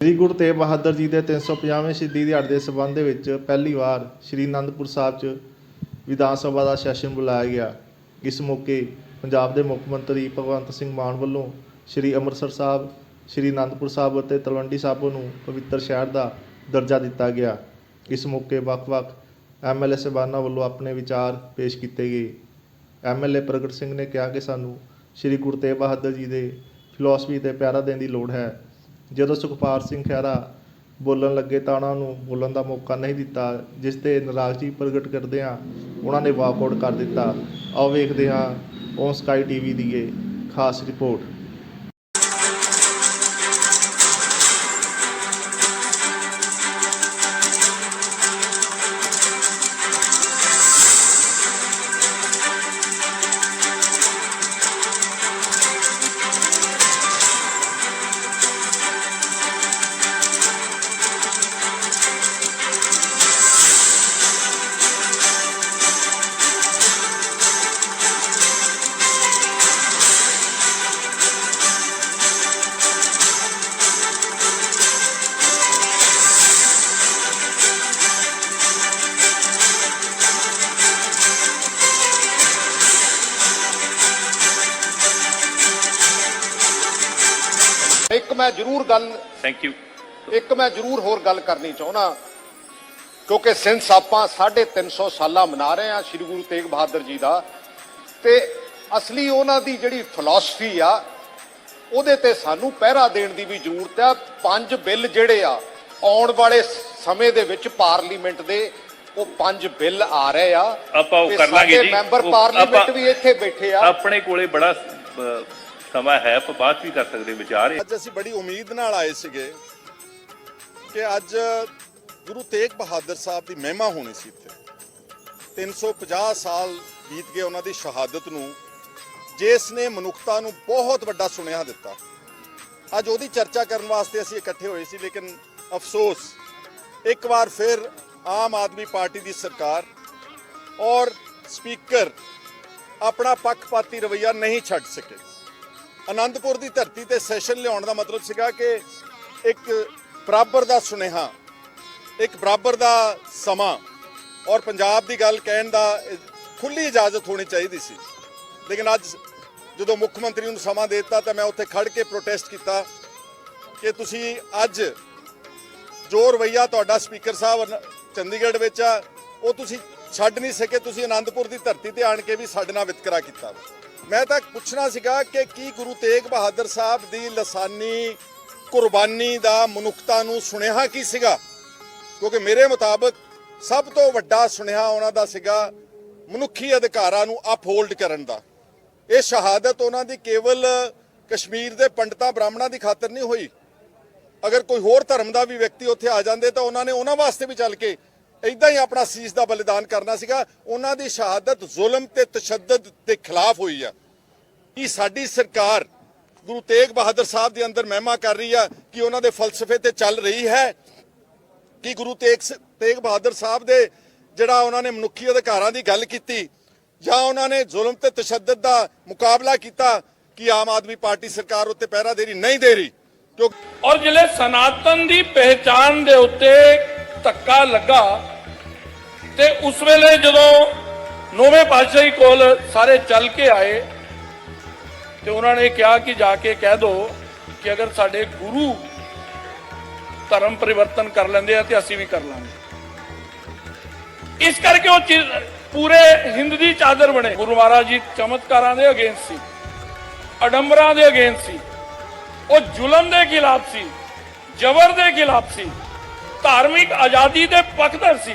ਸ੍ਰੀ ਗੁਰੂ ਤੇਗ ਬਹਾਦਰ ਜੀ ਦੇ 350ਵੇਂ ਸ਼ਹੀਦੀ ਦਿਹਾੜੇ ਦੇ ਸਬੰਧ ਦੇ ਵਿੱਚ ਪਹਿਲੀ ਵਾਰ ਸ੍ਰੀ ਅਨੰਦਪੁਰ ਸਾਹਿਬ 'ਚ ਵਿਧਾਨ ਸਭਾ ਦਾ ਸੈਸ਼ਨ ਬੁਲਾਇਆ ਗਿਆ। ਇਸ ਮੌਕੇ ਪੰਜਾਬ ਦੇ ਮੁੱਖ ਮੰਤਰੀ ਭਗਵੰਤ ਸਿੰਘ ਮਾਨ ਵੱਲੋਂ ਸ੍ਰੀ ਅੰਮ੍ਰਿਤਸਰ ਸਾਹਿਬ, ਸ੍ਰੀ ਅਨੰਦਪੁਰ ਸਾਹਿਬ ਅਤੇ ਤਲਵੰਡੀ ਸਾਬੋ ਨੂੰ ਪਵਿੱਤਰ ਸ਼ਹਿਰ ਦਾ ਦਰਜਾ ਦਿੱਤਾ ਗਿਆ। ਇਸ ਮੌਕੇ ਵੱਖ-ਵੱਖ ਐਮਐਲਏ ਸਾਹਿਬਾਨਾਂ ਵੱਲੋਂ ਆਪਣੇ ਵਿਚਾਰ ਪੇਸ਼ ਕੀਤੇ ਗਏ। ਐਮਐਲਏ ਪ੍ਰਗਟ ਸਿੰਘ ਨੇ ਕਿਹਾ ਕਿ ਸਾਨੂੰ ਸ੍ਰੀ ਗੁਰੂ ਤੇਗ ਬਹਾਦਰ ਜੀ ਦੇ ਫਿਲਾਸਫੀ ਤੇ ਪਿਆਰਾ ਦੇਣ ਦੀ ਲੋੜ ਹੈ। ਜਦੋਂ ਸੁਖਪਾਲ ਸਿੰਘ ਖਹਿਰਾ ਬੋਲਣ ਲੱਗੇ ਤਾਂ ਉਹਨਾਂ ਨੂੰ ਬੋਲਣ ਦਾ ਮੌਕਾ ਨਹੀਂ ਦਿੱਤਾ, ਜਿਸ ਤੇ ਨਾਰਾਜ਼ਗੀ ਪ੍ਰਗਟ ਕਰਦਿਆਂ ਉਹਨਾਂ ਨੇ ਵਾਕਆਊਟ ਕਰ ਦਿੱਤਾ। ਆਓ ਵੇਖਦੇ ਹਾਂ ਔਨ ਸਕਾਈ ਟੀਵੀ ਦੀ ਇਹ ਖਾਸ ਰਿਪੋਰਟ। ਮੈਂ ਜ਼ਰੂਰ ਗੱਲ ਥੈਂਕ ਯੂ ਇੱਕ ਮੈਂ ਜ਼ਰੂਰ ਹੋਰ ਗੱਲ ਕਰਨੀ ਚਾਹੁੰਦਾ ਕਿਉਂਕਿ ਸਿੰਸ ਆਪਾਂ 350 ਸਾਲਾ ਮਨਾ ਰਹੇ ਆ ਸ੍ਰੀ ਗੁਰੂ ਤੇਗ ਬਹਾਦਰ ਜੀ ਦਾ ਤੇ ਅਸਲੀ ਉਹਨਾਂ ਦੀ ਜਿਹੜੀ ਫਿਲਾਸਫੀ ਆ ਉਹਦੇ ਤੇ ਸਾਨੂੰ ਪਹਿਰਾ ਦੇਣ ਦੀ ਵੀ ਜ਼ਰੂਰਤ ਆ। ਪੰਜ ਬਿੱਲ ਜਿਹੜੇ ਆ ਆਉਣ ਵਾਲੇ ਸਮੇਂ ਦੇ ਵਿੱਚ ਪਾਰਲੀਮੈਂਟ ਦੇ ਉਹ ਪੰਜ ਬਿੱਲ ਆ ਰਹੇ ਆ। ਆਪਾਂ ਉਹ ਕਰ ਲਾਂਗੇ ਜੀ। ਮੈਂਬਰ ਪਾਰਲੀਮੈਂਟ ਵੀ ਇੱਥੇ ਬੈਠੇ ਆ। ਆਪਣੇ ਕੋਲੇ ਬੜਾ ਸਮਾਂ ਹੈ, ਆਪਾਂ ਬਾਅਦ ਵੀ ਕਰ ਸਕਦੇ ਵਿਚਾਰ। ਅੱਜ ਅਸੀਂ ਬੜੀ ਉਮੀਦ ਨਾਲ ਆਏ ਸੀਗੇ ਕਿ ਅੱਜ ਗੁਰੂ ਤੇਗ ਬਹਾਦਰ ਸਾਹਿਬ ਦੀ ਮਹਿਮਾ ਹੋਣੀ ਸੀ ਇੱਥੇ। 350 ਸਾਲ ਬੀਤ ਗਏ ਉਹਨਾਂ ਦੀ ਸ਼ਹਾਦਤ ਨੂੰ। ਜਿਸ ਨੇ ਮਨੁੱਖਤਾ ਨੂੰ ਬਹੁਤ ਵੱਡਾ ਸੁਨੇਹਾ ਦਿੱਤਾ। ਅੱਜ ਉਹਦੀ ਚਰਚਾ ਕਰਨ ਵਾਸਤੇ ਅਸੀਂ ਇਕੱਠੇ ਹੋਏ ਸੀ, ਲੇਕਿਨ ਅਫਸੋਸ, ਇੱਕ ਵਾਰ ਫਿਰ ਆਮ ਆਦਮੀ ਪਾਰਟੀ ਦੀ ਸਰਕਾਰ ਔਰ ਸਪੀਕਰ ਆਪਣਾ ਪੱਖਪਾਤੀ ਰਵੱਈਆ ਨਹੀਂ ਛੱਡ ਸਕੇ। ਆਨੰਦਪੁਰ ਦੀ ਧਰਤੀ ਤੇ ਸੈਸ਼ਨ ਲਿਆਉਣ ਦਾ ਮਤਲਬ ਸੀਗਾ ਕਿ ਇੱਕ ਬਰਾਬਰ ਦਾ ਸੁਨੇਹਾ, ਇੱਕ ਬਰਾਬਰ ਦਾ ਸਮਾਂ ਔਰ ਪੰਜਾਬ ਦੀ ਗੱਲ ਕਹਿਣ ਦਾ ਖੁੱਲੀ ਇਜਾਜ਼ਤ ਹੋਣੀ ਚਾਹੀਦੀ ਸੀ ਲੇਕਿਨ ਅੱਜ ਜਦੋਂ ਮੁੱਖ ਮੰਤਰੀ ਨੂੰ ਸਮਾਂ ਦੇ ਦਿੱਤਾ ਤਾਂ ਮੈਂ ਉੱਥੇ ਖੜ ਕੇ ਪ੍ਰੋਟੈਸਟ ਕੀਤਾ ਕਿ ਤੁਸੀਂ ਅੱਜ ਜੋ ਰਵਈਆ ਤੁਹਾਡਾ ਸਪੀਕਰ ਸਾਹਿਬ ਚੰਡੀਗੜ੍ਹ ਵਿੱਚ ਆ, ਉਹ ਤੁਸੀਂ ਛੱਡ ਨਹੀਂ ਸਕੇ, ਤੁਸੀਂ ਆਨੰਦਪੁਰ ਦੀ ਧਰਤੀ ਤੇ ਆਣ ਕੇ ਵੀ ਸਾਡੇ ਨਾਲ ਵਿਤਕਰਾ ਕੀਤਾ ਵਾ। ਮੈਂ ਤਾਂ ਪੁੱਛਣਾ ਸੀਗਾ ਕਿ ਕੀ ਗੁਰੂ ਤੇਗ ਬਹਾਦਰ ਸਾਹਿਬ ਦੀ ਲਸਾਨੀ, ਕੁਰਬਾਨੀ ਦਾ ਮਨੁੱਖਤਾ ਨੂੰ ਸੁਨੇਹਾ ਕੀ ਸੀਗਾ? ਕਿਉਂਕਿ ਮੇਰੇ ਮੁਤਾਬਕ ਸਭ ਤੋਂ ਵੱਡਾ ਸੁਨੇਹਾ ਉਹਨਾਂ ਦਾ ਸੀਗਾ ਮਨੁੱਖੀ ਅਧਿਕਾਰਾਂ ਨੂੰ ਅਪਹੋਲਡ ਕਰਨ ਦਾ। ਇਹ ਸ਼ਹਾਦਤ ਉਹਨਾਂ ਦੀ ਕੇਵਲ ਕਸ਼ਮੀਰ ਦੇ ਪੰਡਤਾਂ ਬ੍ਰਾਹਮਣਾਂ ਦੀ ਖਾਤਰ ਨਹੀਂ ਹੋਈ। ਅਗਰ ਕੋਈ ਹੋਰ ਧਰਮ ਦਾ ਵੀ ਵਿਅਕਤੀ ਉੱਥੇ ਆ ਜਾਂਦੇ ਤਾਂ ਉਹਨਾਂ ਨੇ ਉਹਨਾਂ ਵਾਸਤੇ ਵੀ ਚੱਲ ਕੇ ਇਦਾਂ ਹੀ ਆਪਣਾ ਸੀਸ ਦਾ ਬਲੀਦਾਨ ਕਰਨਾ ਸੀਗਾ। ਉਹਨਾਂ ਦੀ ਸ਼ਹਾਦਤ, ਜ਼ੁਲਮ ਤੇ ਤਸ਼ੱਦਦ ਦੇ ਖਿਲਾਫ ਹੋਈ ਆ। ਕਿ ਸਾਡੀ ਸਰਕਾਰ ਗੁਰੂ ਤੇਗ ਬਹਾਦਰ ਸਾਹਿਬ ਦੇ ਅੰਦਰ ਮਹਿਮਾ ਕਰ ਰਹੀ ਆ ਕਿ ਉਹਨਾਂ ਦੇ ਫਲਸਫੇ ਤੇ ਚੱਲ ਰਹੀ ਹੈ? ਕਿ ਗੁਰੂ ਤੇਗ ਸ- ਤੇਗ ਬਹਾਦਰ ਸਾਹਿਬ ਦੇ ਜਿਹੜਾ ਉਹਨਾਂ ਨੇ ਮਨੁੱਖੀ ਅਧਿਕਾਰਾਂ ਦੀ ਗੱਲ ਕੀਤੀ ਜਾਂ ਉਹਨਾਂ ਨੇ ਜ਼ੁਲਮ ਤੇ ਤਸ਼ੱਦਦ ਦਾ ਮੁਕਾਬਲਾ ਕੀਤਾ ਕਿ ਆਮ ਆਦਮੀ ਪਾਰਟੀ ਸਰਕਾਰ ਉੱਤੇ ਪਹਿਰਾ ਦੇਰੀ ਨਹੀਂ ਦੇ ਰਹੀ? ਕਿਉਂਕਿ ਔਰ ਜਿਹੜੇ ਸਨਾਤਨ ਦੀ ਪਹਿਚਾਨ ਦੇ ਉੱਤੇ ਧੱਕਾ ਲੱਗਾ ਤੇ ਉਸ ਵੇਲੇ ਜਦੋਂ ਨੌਵੇਂ ਪਾਤਸ਼ਾਹੀ ਕੋਲ ਸਾਰੇ ਚੱਲ ਕੇ ਆਏ, ਤੇ ਉਹਨਾਂ ਨੇ ਕਿਹਾ ਕਿ ਜਾ ਕੇ ਕਹਿ ਦਿਓ ਕਿ ਅਗਰ ਸਾਡੇ ਗੁਰੂ ਧਰਮ ਪਰਿਵਰਤਨ ਕਰ ਲੈਂਦੇ ਆ ਤੇ ਅਸੀਂ ਵੀ ਕਰ ਲਾਂਗੇ। ਇਸ ਕਰਕੇ ਉਹ ਚੀਜ਼ ਪੂਰੇ ਹਿੰਦ ਦੀ ਚਾਦਰ ਬਣੇ। ਗੁਰੂ ਮਹਾਰਾਜ ਜੀ ਚਮਤਕਾਰਾਂ ਦੇ ਅਗੇਂਸਟ ਸੀ, ਅਡੰਬਰਾਂ ਦੇ ਅਗੇਂਸਟ ਸੀ, ਉਹ ਜ਼ੁਲਮ ਦੇ ਖਿਲਾਫ ਸੀ, ਜ਼ਬਰ ਦੇ ਖਿਲਾਫ ਸੀ, ਧਾਰਮਿਕ ਆਜ਼ਾਦੀ ਦੇ ਪੱਖਦਰ ਸੀ।